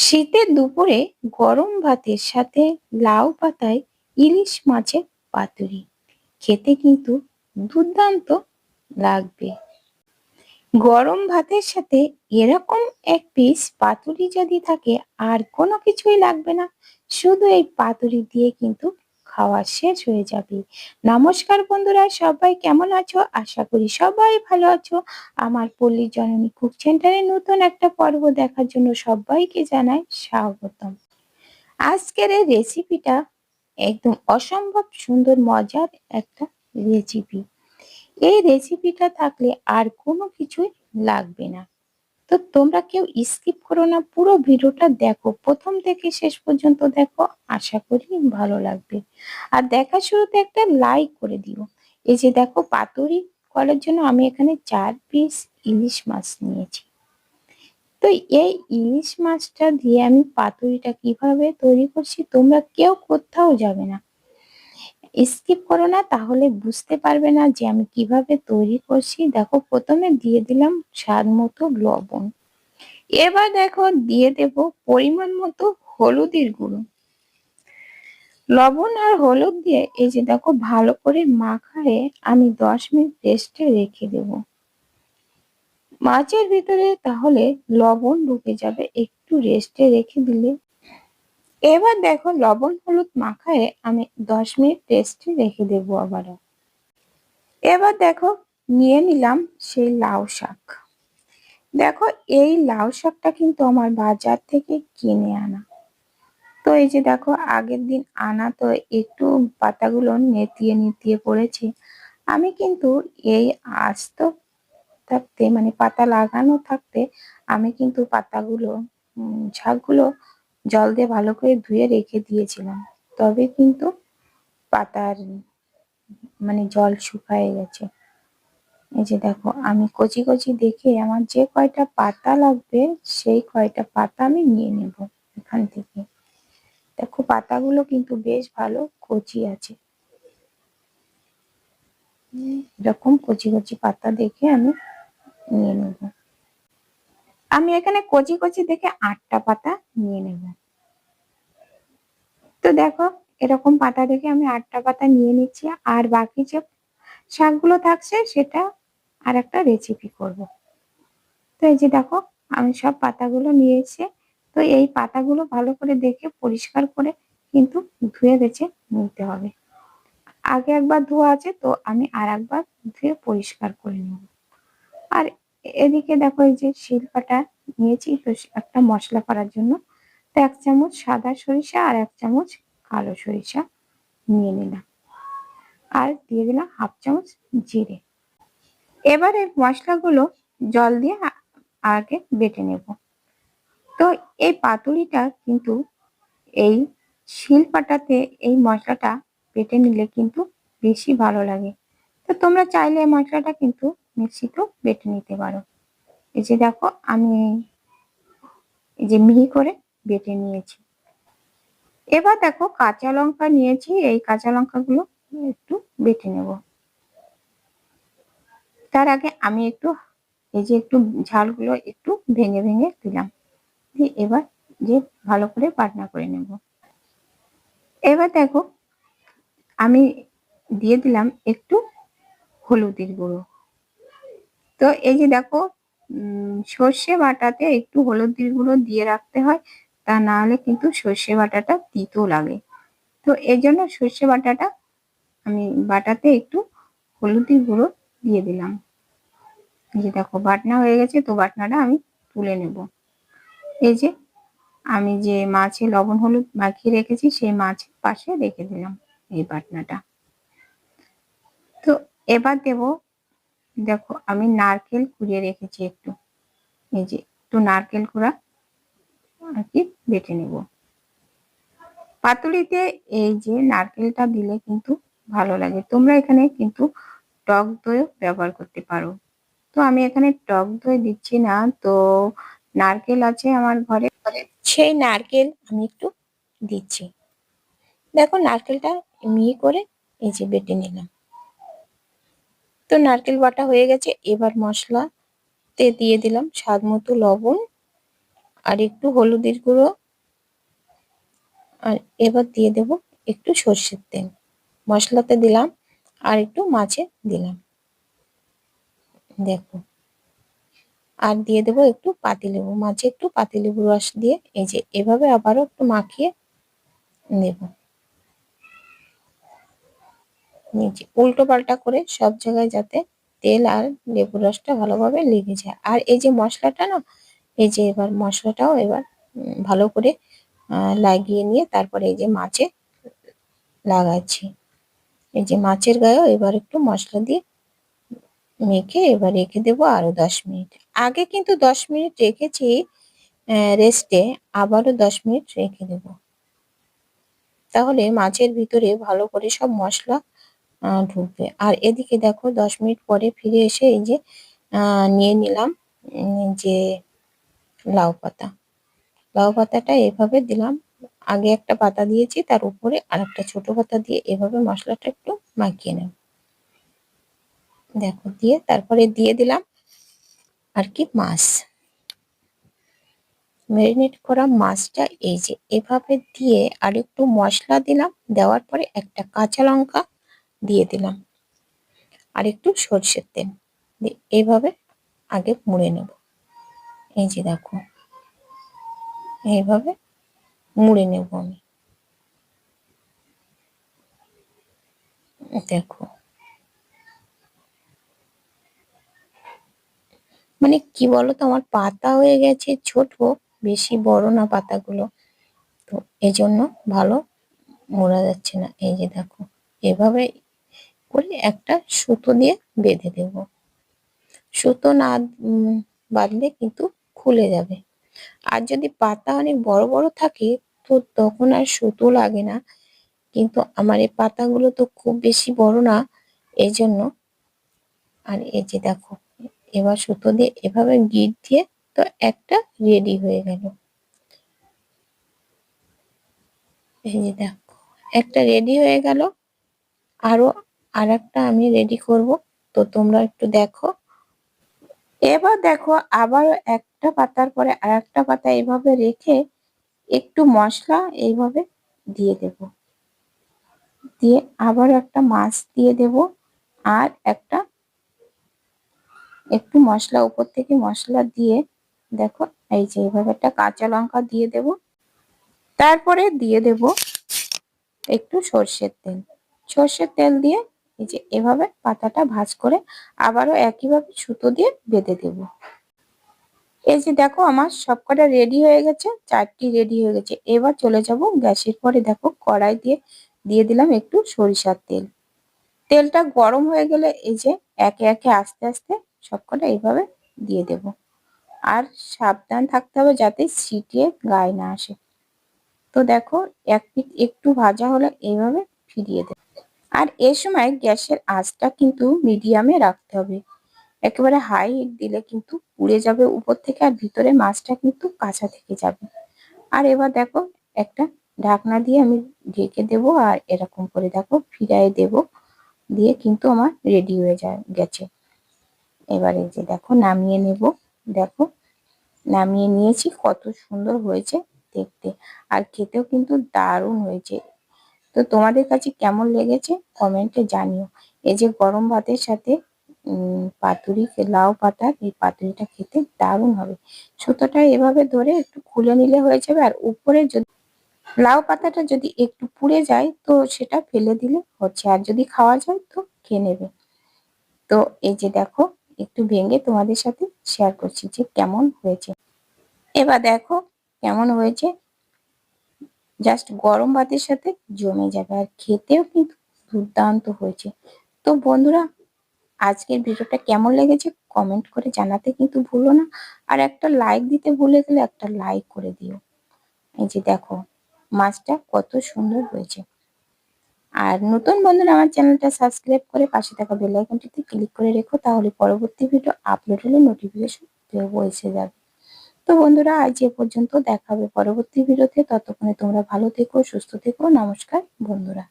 শীতের দুপুরে গরম ভাতের সাথে লাউ পাতায় ইলিশ মাছের পাতুরি। খেতে কিন্তু দুর্দান্ত লাগবে। গরম ভাতের সাথে এরকম এক পিস পাতুরি যদি থাকে, আর কোনো কিছুই লাগবে না। শুধু এই পাতুরি দিয়ে কিন্তু খাওয়া শেষ হয়ে যাবে। নমস্কার বন্ধুরা, সবাই কেমন আছো? আশা করি সবাই ভালো আছো। আমার পল্লী জননী কুক সেন্টারে নতুন একটা পর্ব দেখার জন্য সবাইকে জানাই স্বাগতম। আজকের এই রেসিপিটা একদম অসম্ভব সুন্দর, মজার একটা রেসিপি এই রেসিপিটা থাকলে আর কোনো কিছুই লাগবে না। তো তোমরা কেউ স্কিপ করো না, পুরো ভিডিওটা দেখো। প্রথম থেকে শেষ পর্যন্ত দেখো, আশা করি ভালো লাগবে। আর দেখা শুরুতে একটা লাইক করে দিও। এই যে দেখো, পাতুরি করার জন্য আমি এখানে চার পিস ইলিশ মাছ নিয়েছি। তো এই ইলিশ মাছটা দিয়ে আমি পাতুরিটা কীভাবে তৈরি করছি, তোমরা কেউ কোথাও যাবে না। স্কিপ করো না, তাহলে বুঝতে পারবে না যে আমি কীভাবে তৈরি করছি। দেখো, প্রথমে দিয়ে দিলাম স্বাদ মতো লবণ। এবার দেখো, দিয়ে দেব পরিমাণ মতো হলুদের গুঁড়ো। লবণ আর হলুদ দিয়ে এই যে দেখো, ভালো করে মাখায়ে আমি দশ মিনিট রেস্টে রেখে দেব। মাছের ভিতরে তাহলে লবণ ঢুকে যাবে। একটু রেস্টে রেখে দিলে এবার দেখো লবণ হলুদ মাখায়ে আমি দশ মিনিট রেস্টে রেখে দেব আবারও। এবার দেখো নিয়ে নিলাম সেই লাউ শাক। দেখো এই লাউ শাকটা কিন্তু আমার বাজার থেকে কিনে আনা। তো এই যে দেখো আগের দিন আনা তো একটু পাতাগুলো নেতিয়ে নেতিয়ে পড়েছে। আমি কিন্তু এই আস্ত থাকতে মানে পাতা লাগানো থাকতে আমি কিন্তু পাতাগুলো শাকগুলো জল দিয়ে ভালো করে ধুয়ে রেখে দিয়েছিলাম। তবে কিন্তু পাতার মানে জল শুকায় গেছে। এই যে দেখো, আমি কচি কচি দেখে আমার যে কয়টা পাতা লাগবে, সেই কয়টা পাতা আমি নিয়ে নেব এখান থেকে। দেখো, পাতাগুলো কিন্তু বেশ ভালো কচি আছে। এরকম কচি কচি পাতা দেখে আমি নিয়ে নেব। আমি এখানে কচি কচি দেখে আটটা পাতা নিয়ে নেব। তো দেখো, এরকম পাতা দেখে আমি আটটা পাতা নিয়ে নিচ্ছি। আর বাকি যে শাকগুলো থাকছে, সেটা আর একটা রেসিপি করব। তো এই যে দেখো, আমি সব পাতাগুলো নিয়ে এসে তো এই পাতাগুলো ভালো করে দেখে পরিষ্কার করে কিন্তু ধুয়ে বেছে নিতে হবে। আগে একবার ধোয়া আছে, তো আমি আর একবার ধুয়ে পরিষ্কার করে নেব। আর এদিকে দেখো এই যে শিল্পাটা নিয়েছি, তো একটা মশলা করার জন্য। তো এক চামচ সাদা সরিষা আর এক চামচ কালো সরিষা নিয়ে নিলাম। আর দিয়ে দিলাম হাফ চামচ জিরে। এবারে মশলাগুলো জল দিয়ে আগে বেটে নেব। তো এই পাতুরিটা কিন্তু এই শিলপাটাতে এই মশলাটা বেটে নিলে কিন্তু বেশি ভালো লাগে। তো তোমরা চাইলে এই মশলাটা কিন্তু মিক্সিতেও বেটে নিতে পারো। এই যে দেখো, আমি এই যে মিহি করে বেটে নিয়েছি। এবার দেখো, কাঁচা লঙ্কা নিয়েছি, এই কাঁচা লঙ্কাগুলো একটু বেটে নেব। তার আগে আমি একটু, এই যে একটু ঝালগুলো একটু ভেঙে ভেঙে দিলাম। এবার যে ভালো করে পাটনা করে নেব। এবার দেখো, আমি দিয়ে দিলাম একটু হলুদের গুঁড়ো। তো এই যে দেখো সর্ষে বাটাতে একটু হলুদের গুঁড়ো দিয়ে রাখতে হয়, তা না হলে কিন্তু সর্ষে বাটাটা তিতো লাগে। তো এই জন্য সর্ষে বাটাটা আমি বাটাতে একটু হলুদের গুঁড়ো দিয়ে দিলাম। এই যে দেখো, বাটনা হয়ে গেছে, তো বাটনাটা আমি তুলে নেব। এই যে আমি যে মাছে লবণ হলুদ মাখিয়ে রেখেছি, সেই মাছের পাশে রেখে দিলাম এই বাটনাটা। তো এবার দেব দেখো, আমি নারকেল কুড়িয়ে রেখেছি একটু। এই যে, একটু নারকেল কুড়া আর কি বেটে নেব। পাতুলিতে এই যে নারকেলটা দিলে কিন্তু ভালো লাগে। তোমরা এখানে কিন্তু টক দইও ব্যবহার করতে পারো। তো আমি এখানে টক দই দিচ্ছি না, তো নারকেল আছে আমার ঘরে। সেই নারকেল আমি একটু দিচ্ছি। দেখো, নারকেলটা মিহি করে এই যে বেটে নিলাম। তো নারকেল বাটা হয়ে গেছে। এবার মশলাতে দিয়ে দিলাম স্বাদ মতো লবণ আর একটু হলুদের গুঁড়ো। আর এবার দিয়ে দেব একটু সর্ষের তেল। মশলাতে দিলাম আর একটু মাছে দিলাম। দেখো। আর দিয়ে দেবো একটু পাতিলেবু। মাছে একটু পাতি পাতিলেবু রস দিয়ে এই যে এভাবে আবারও একটু মাখিয়ে নেব। নিচে উল্টো পাল্টা করে সব জায়গায় যাতে তেল আর লেবুর রসটা ভালোভাবে লেগে যায়। আর এই যে মশলাটা না, এই যে এবার মশলাটাও এবার ভালো করে লাগিয়ে নিয়ে তারপরে এই যে মাছে লাগাচ্ছি। এই যে মাছের গায়েও এবার একটু মশলা দিয়ে মেখে এবার রেখে দেবো আরও দশ মিনিট। আগে কিন্তু দশ মিনিট রেখেছি রেস্টে আবারও দশ মিনিট রেখে দেব। তাহলে মাছের ভিতরে ভালো করে সব মশলা ঢুকবে। আর এদিকে দেখো, দশ মিনিট পরে ফিরে এসে এই যে নিয়ে নিলাম যে লাউ পাতা। লাউ পাতাটা এভাবে দিলাম, আগে একটা পাতা দিয়েছি, তার উপরে আর একটা ছোট পাতা দিয়ে এভাবে মশলাটা একটু মাখিয়ে নেব। দেখো, দিয়ে তারপরে দিয়ে দিলাম আর কি মাছ। ম্যারিনেট করা মাছটা এই যে, এভাবে দিয়ে আর একটু মশলা দিলাম, দেওয়ার পরে একটা কাঁচা লঙ্কা দিয়ে দিলাম। আর একটু সর্ষের তেল এইভাবে আগে মুড়ে নেব। এই যে দেখো, এইভাবে মুড়ে নেব আমি। দেখো মানে কি বলো তো আমার পাতা হয়ে গেছে ছোট, বেশি বড় না পাতাগুলো। তো এই জন্য ভালো মোড়া যাচ্ছে না। এই যে দেখো, এভাবে করে একটা সুতো দিয়ে বেঁধে দেব। সুতো না বাঁধলে কিন্তু খুলে যাবে। আর যদি পাতা অনেক বড় বড় থাকে, তো তখন আর সুতো লাগে না। কিন্তু আমার এই পাতাগুলো তো খুব বেশি বড় না এই জন্য আর এই যে দেখো, এবার সুতো দিয়ে এভাবে গিট দিয়ে তো একটা রেডি হয়ে গেল। এই যে দেখো, একটা রেডি হয়ে গেল। আরও আর একটা আমি রেডি করব। তো তোমরা একটু দেখো। এবার দেখো আবার একটা পাতার পরে আর একটা পাতা এইভাবে রেখে একটু মশলা এইভাবে দিয়ে দেব। দিয়ে আবার একটা মাছ দিয়ে দেব আর একটা একটু মশলা, উপর থেকে মশলা দিয়ে দেখো, এই যে এইভাবে একটা কাঁচা লঙ্কা দিয়ে দেব। তারপরে দিয়ে দেব একটু সর্ষের তেল। সর্ষের তেল দিয়ে এই যে এভাবে পাতাটা ভাজ করে আবারও একইভাবে সুতো দিয়ে বেঁধে দেব। এই যে দেখো আমার সবকটা রেডি হয়ে গেছে, চারটি রেডি হয়ে গেছে। এবার চলে যাব গ্যাসের পরে দেখো কড়াই দিয়ে দিয়ে দিলাম একটু সরিষার তেল। তেলটা গরম হয়ে গেলে এই যে একে একে আস্তে আস্তে সবকটা এইভাবে দিয়ে দেব। আর সাবধান থাকতে হবে যাতে ছিটিয়ে গায়ে না আসে। তো দেখো এক একটু ভাজা হলে এইভাবে ফিরিয়ে দেব। আর এ সময় গ্যাসের আঁচটা কিন্তু মিডিয়ামে রাখতে হবে। একেবারে হাই হিট দিলে কিন্তু পুড়ে যাবে উপর থেকে আর ভিতরে মাছটা কিন্তু কাঁচা থেকে যাবে। আর এবার দেখো, একটা ঢাকনা দিয়ে আমি ঢেকে দেব আর এরকম করে দেখো ফিরাই দেব, দিয়ে কিন্তু আমার রেডি হয়ে যায় গেছে। এবারে যে দেখো নামিয়ে নেব, দেখো নামিয়ে নিয়েছি কত সুন্দর হয়েছে দেখতে। আর খেতেও কিন্তু দারুণ হয়েছে। তো তোমাদের কাছে কেমন লেগেছে? কমেন্টে জানিও। এই যে গরম ভাতের সাথে পাতুরি, লাউ পাতার এই পাতুরিটা খেতে দারুণ হবে। সুতোটা এভাবে ধরে একটু খুলে নিলে হয়ে যাবে। আর উপরে যদি লাউ পাতাটা যদি একটু পুড়ে যায়, তো সেটা ফেলে দিলে হচ্ছে। আর যদি খাওয়া যায়, তো খেয়ে নেবে। তো এই যে দেখো, একটু ভেঙে তোমাদের সাথে শেয়ার করছি যে কেমন হয়েছে। এবার দেখো, কেমন হয়েছে? জাস্ট গরম ভাতের সাথে জমে যাবে আর খেতেও কিন্তু দুর্দান্ত হয়েছে। তো বন্ধুরা, আজকের ভিডিওটা কেমন লেগেছে কমেন্ট করে জানাতে কিন্তু ভুলো না। আর একটা লাইক দিতে ভুলে গেলে একটা লাইক করে দিও। এই যে দেখো, মাছটা কত সুন্দর হয়েছে। আর নতুন বন্ধুরা, আমার চ্যানেলটা সাবস্ক্রাইব করে পাশে থাকা বেল আইকনটিতে ক্লিক করে রেখো, তাহলে পরবর্তী ভিডিও আপলোড হলে নোটিফিকেশন এসে যাবে। তো বন্ধুরা, আজ এ পর্যন্ত দেখা হবে পরবর্তী ভিডিওতে। ততক্ষণে তোমরা ভালো থেকো, সুস্থ থেকো। নমস্কার বন্ধুরা।